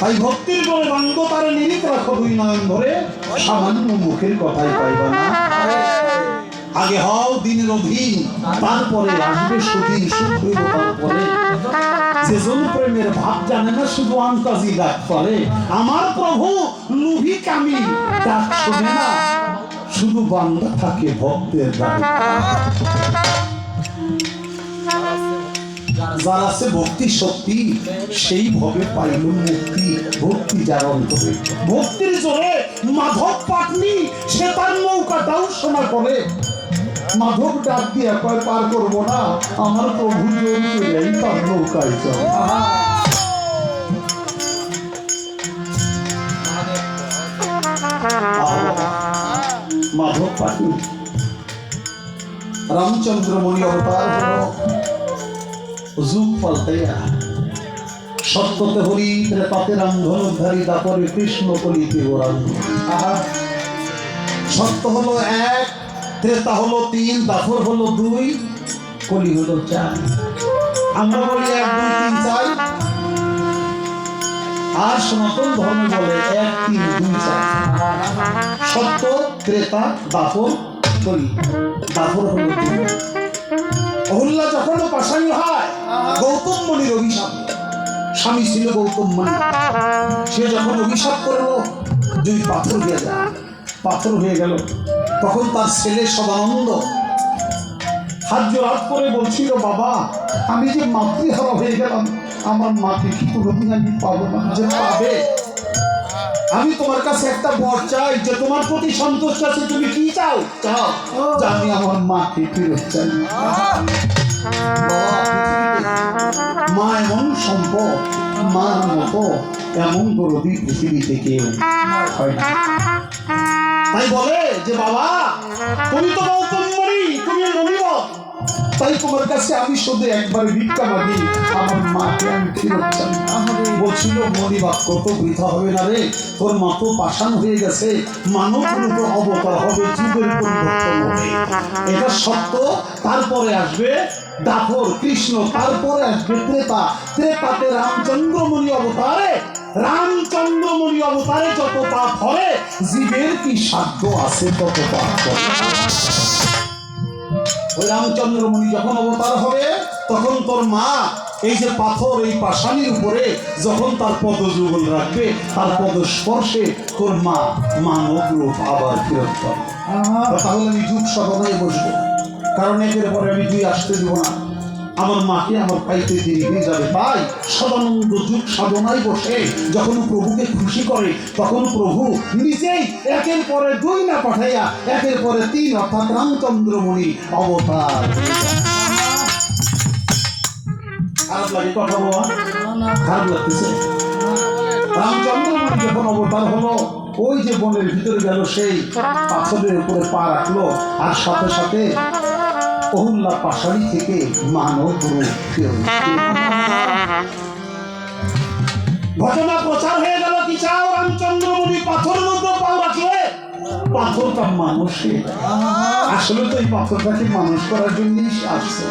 তাই ভক্তির বলে বাঙ্গ তার নিরিত রাখো দুই নয়ন ধরে। সামান্য মুখের কথাই পাইবা আগে হও দিনের অধীন, তারপরে আসবে সুদিন হইব তারপরে। সেজন প্রেমের ভাব জানে না, শুধু আন্তাজি ডাক করে আমার প্রভু লুভি কামি ডাক শোনে না। শুধু বান্দা থাকে ভক্তের ডাক যার আছে ভক্তি শক্তি, সেই ভবে পাইল মুক্তি, ভক্তি যার অন্তরে। ভক্তির জোরে মাধব পাটনি সে তার নৌকাটাও শোনা করে। মাধব ডাক দিয়া কয়, পার করব না, আমার প্রভু জোর তার নৌকায় চলে। মাধব পাটনি রামচন্দ্রমণি অবতার হলো। যুগ পাল্টাইয়া সত্যতে হরি ত্রেতাতে রামধনুধারী দাপরে কৃষ্ণ কলিতে ওরাম আহা। সত্য হলো এক, ত্রেতা হলো তিন দাপর হলো দুই, কলি হলো চার। আমরা বলি এক, দুই, তিন, চার। আর সনাতন ধর্ম বলে এক, তিন, দুই, চার। সত্য, ত্রেতা দাপর কলি। দাপর হলো দুই অহল্যা যখন পাশানি হয়, গৌতম মণির অভিশাপ। স্বামী ছিল গৌতম মণি সে যখন অভিশাপ করল, দুই পাথর হয়ে যায় পাথর হয়ে গেল। তখন তার ছেলে সদানন্দ হাত জোড়াত করে বলছিল, বাবা, আমি যে মাতৃহারা হয়ে গেলাম, আমার মাকে কি কোনোদিন আমি পাবো না, যে পাবে? আমি তোমার কাছে একটা বর চাই যে তোমার প্রতি সন্তুষ্ট আছে তুমি কি চাও? আমি আমার মাকে ফেরত চাই। মা এমন সম্পদ মার মতো এমন দরদি পৃথিবীতে কেউ হয় না। তাই বলে যে বাবা তুমি তো গৌতম তাই তোমার কাছে আমি শুধু একবার ভিক্ষা মাগি আমার মাকে আমি ফেরত চাই বলছিল মণিবাদ কত বৃথা হবে না রে? তোর মা তো পাষাণ হয়ে গেছে। মানব রূপ অবতার হবে যুগের পরিবর্তন হবে। এটা সত্য। তারপরে আসবে দাপর কৃষ্ণ তারপরে আসবে ত্রেতা। ত্রেতাতে রামচন্দ্রমণি অবতারে রামচন্দ্রমণি অবতারে যত পাপ হবে জীবের কি সাধ্য আছে তত পাপ ওই রামচন্দ্রমণি যখন অবতার হবে তখন তোর মা এই যে পাথর এই পাশানির উপরে যখন তার পদযুগল রাখবে তার পদ স্পর্শে তোর মা মানব রূপ আবার ফেরত পাবে। তাহলে আমি যুগ সাধনায় বসবো। কারণ একের পরে আমি দুই আসতে দেবো না। আমার মাকে আমার পাইতে দেরি হয়ে যাবে। তাই সদানন্দ যুগ সাধনায় বসে যখন প্রভুকে খুশি করে তখন প্রভু নিজেই একের পরে দুই না পাঠাইয়া একের পরে তিন অর্থাৎ রামচন্দ্রমণি অবতার। খারাপ লাগে কথা বলা? খারাপ লাগতেছে? রামচন্দ্রমণি যখন অবতার হলো ওই যে বনের ভিতরে গেল সেই পাথরের উপরে পা রাখল আর সাথে সাথে অহুল্লা পাশারি থেকে মানব ঘটনা প্রচার হয়ে গেল কি চাও রামচন্দ্রমণি পাথরের উপর পা রাখলে পাথরটা মানুষের। আসলে তো এই পাথরটাকে মানুষ করার জন্যই আসছে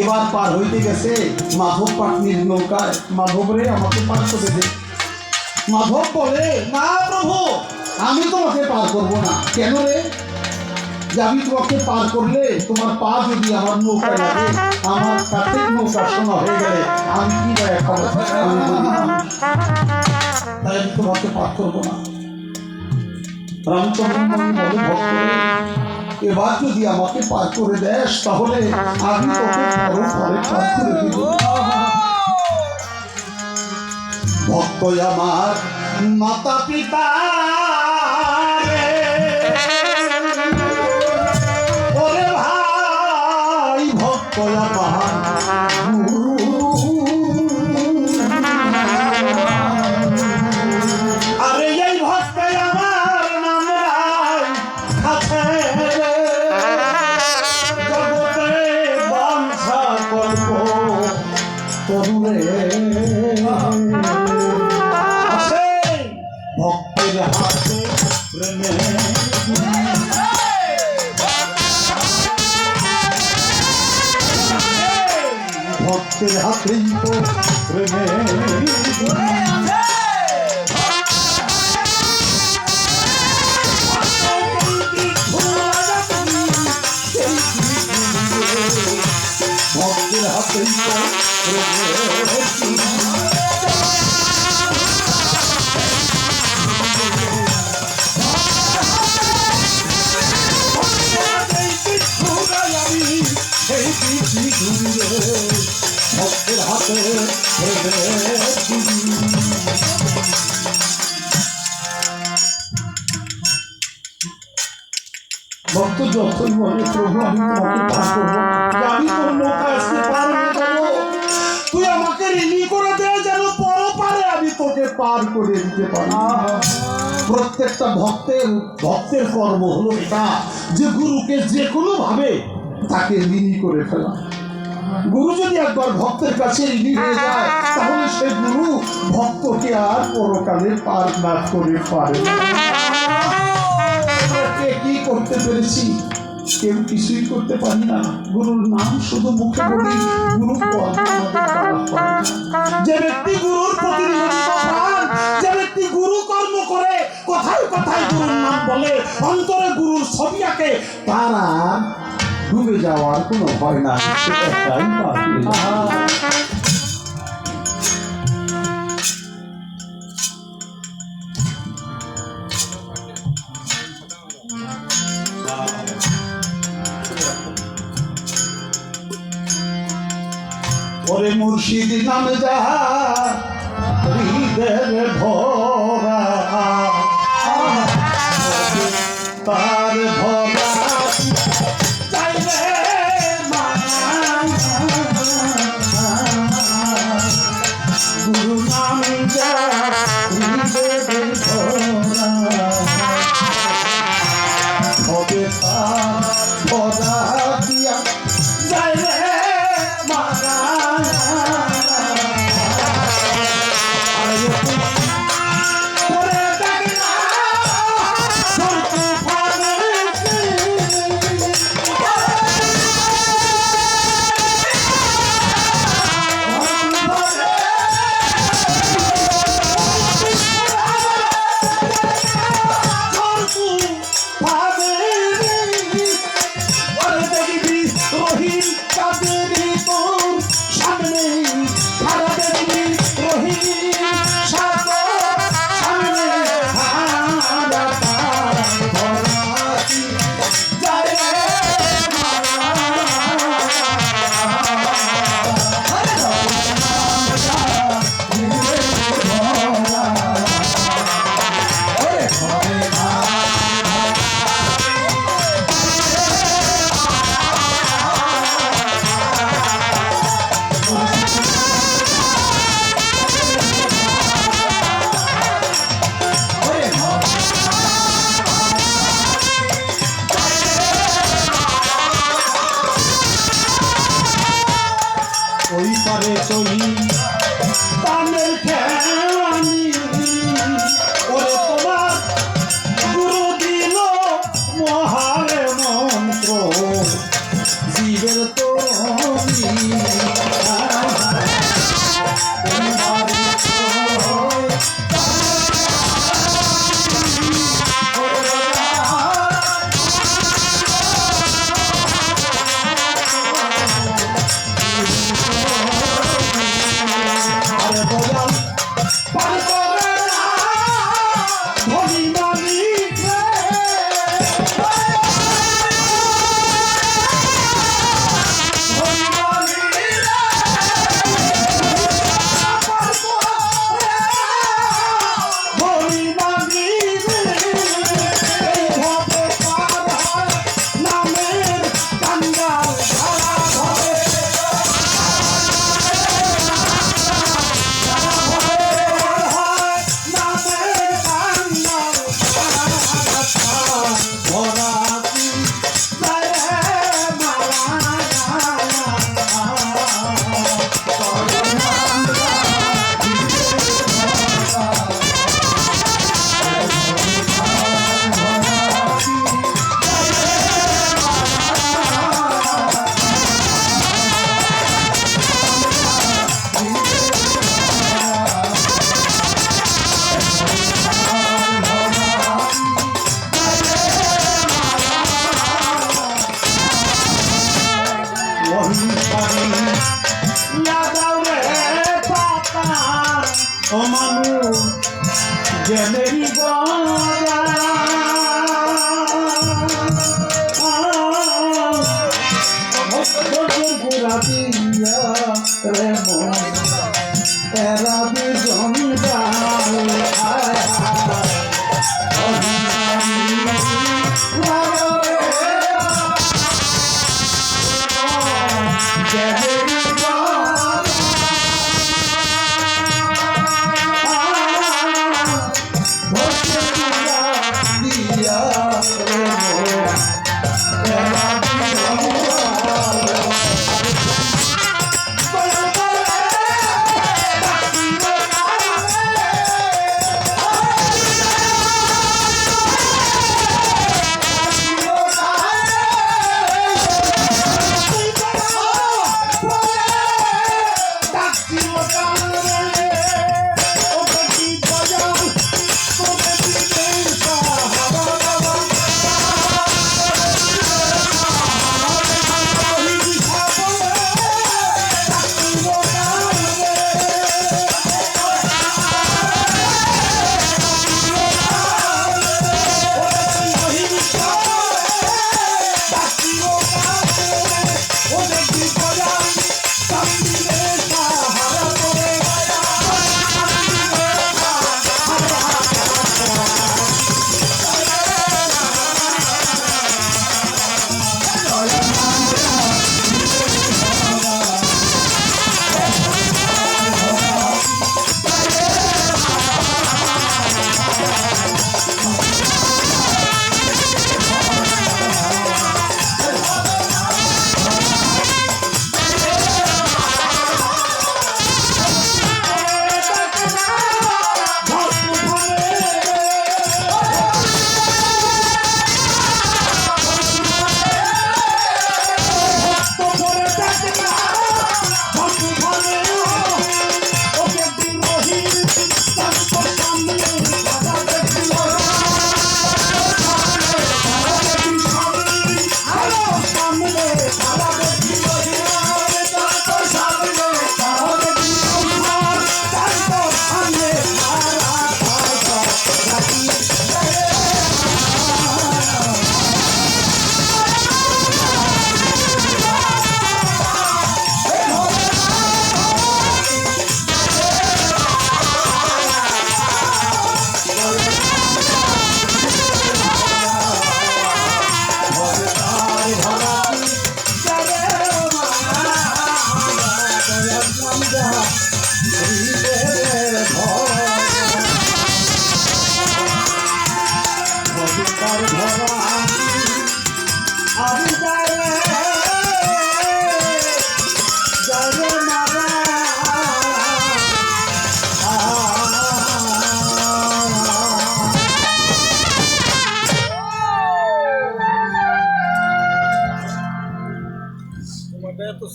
এবার পার হইতে গেছে মাধব পাটনির নৌকায়। মাধব রে, আমাকে পার করে দে। মাধব বলে, না প্রভু, আমি তোমাকে পার করব না। কেন রে? আমি তোমাকে পার করলে তোমার পা যদি আমার নৌকায় লাগে, আমার কাঠের নৌকা সোনা হয়ে গেলে আমি কি তাই আমি তোমাকে করব না। রামচন্দ্র এবার যদি আমাকে পার করে দেস, তাহলে আমি তোকে পার করে দিব। ভক্ত আমার মাতা পিতা ভক্তের হাতেই তো প্রেমের ভক্তের হাতেই তো প্রেমের তুই আমাকে রিলি করে দে, যেন পর পারে আমি তোকে পার করে দিতে পারি। প্রত্যেকটা ভক্তের ভক্তের কর্ম হলো এটা, যে গুরুকে যে কোনো ভাবে তাকে ঋণী করে ফেলা। গুরু যদি একবার ভক্তের কাছে ঋণী হয়ে যায়, তাহলে সে গুরু ভক্তকে আর পরকালে পার না করে পারে কি করতে পেরেছি? কেউ কিছুই করতে পারি না। গুরুর নাম শুধু মুখে বলি গুরু। যে ব্যক্তি গুরুর যে ব্যক্তি গুরু কর্ম করে, কথায় কথায় গুরুর নাম বলে, অন্তরে গুরুর ছবি আঁকে, তারা ডুবে যাওয়ার কোনো ভয় না সে মুর্শিদ নাম যাহা হৃদয়ের ভরা। তার ভরা, চাইলে গুরু নাম যা হৃদয়ের ভরা হবে তার ভরা দিয়া যাইলে মারা Панка!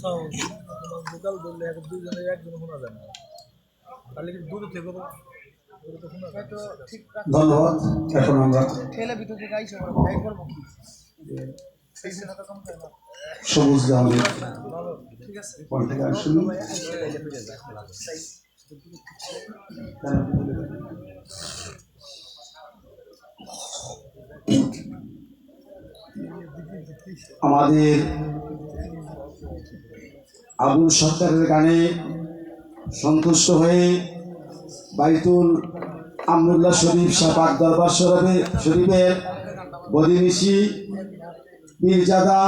লোকাল ধরলে এক দুজনে একজন শোনা যায় না। তাহলে দূরে থেকে। ধন্যবাদ এখন আমরা ঠেলে ভিতর থেকে আইসো তাই করব কি? সবুজ আমাদের আবুল সরকারের গানে সন্তুষ্ট হয়ে বাইতুল আমরুল্লাহ শরীফ শাপাক দরবার শরীফে শরীফের বদিনিশি পীরজাদা